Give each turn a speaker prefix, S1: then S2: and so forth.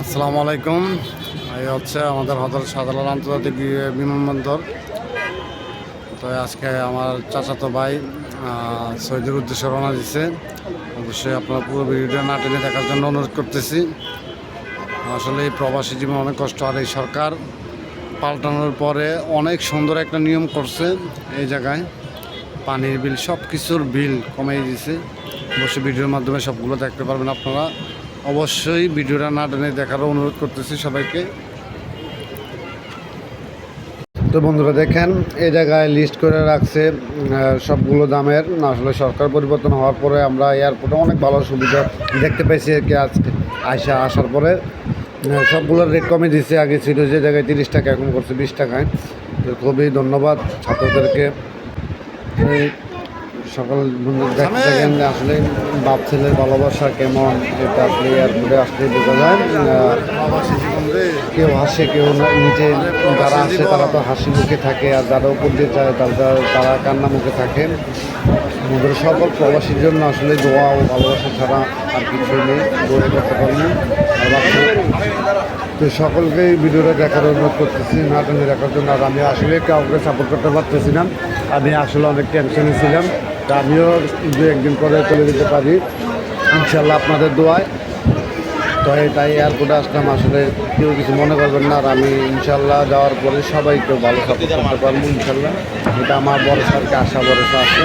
S1: আসসালামু আলাইকুম। এই হচ্ছে আমাদের হজর সাধারণ আন্তর্জাতিক বিমানবন্দর। তো আজকে আমার চাচাতো ভাই আহ, সৌদির উদ্দেশ্যে রওনা দিচ্ছে অবশ্যই আপনারা পুরো ভিডিওটা না টেনে দেখার জন্য অনুরোধ করতেছি। আসলে এই প্রবাসী জীবন অনেক কষ্ট আর এই সরকার পাল্টানোর পরে অনেক সুন্দর একটা নিয়ম করছে এই জায়গায়। পানির বিল সব কিছুর বিল কমিয়ে দিয়েছে অবশ্যই ভিডিওর মাধ্যমে সবগুলো দেখতে পারবেন আপনারা। অবশ্যই ভিডিওটা না টেনে দেখারও অনুরোধ করতেছি সবাইকে। তো বন্ধুরা, দেখেন, এই জায়গায় লিস্ট করে রাখছে সবগুলো দামের। আসলে সরকার পরিবর্তন হওয়ার পরে আমরা এয়ারপোর্টে অনেক ভালো সুবিধা দেখতে পাইছি আর কি আজকে, আইসা আসার পরে। সবগুলোর রেট কমে দিচ্ছে আগে ছিল যে জায়গায় তিরিশ টাকা, এখন করছে বিশ টাকায়। তো খুবই ধন্যবাদ ছাত্রদেরকে। সকাল দেখতে থাকেন আসলে বাপ ছেলের ভালোবাসা কেমন এটা আপনি এয়ারপোর্টে আসলে বোঝা যায়। কেউ হাসে কেউ নিচে যারা আসে তারা তো হাসি মুখে থাকে আর যারা উপর দিয়ে যায় তারা তারা কান্না মুখে থাকে। আমাদের সকল প্রবাসীর জন্য আসলে দোয়া ও ভালোবাসা ছাড়া আর কিছুই নেই দোয়া করতে পারিনি তো সকলকে এই ভিডিওটা দেখার অনুরোধ করতেছি না টেনে দেখার জন্য। আর আমি আসলে কাউকে সাপোর্ট করতে পারতেছি না। আমি আসলে অনেক টেনশনে ছিলাম। তা আমিও দু একদিন পরে চলে যেতে পারি, ইনশাল্লাহ আপনাদের দোয়ায়। তো তাই এয়ারপোর্টে আসলাম, আসলে কেউ কিছু মনে করবেন না, আর আমি ইনশাল্লাহ যাওয়ার পরে সবাইকে ভালো সাপোর্ট করতে পারব ইনশাল্লাহ। এটা আমার বড় সরকার আশা, ভরসা আছে।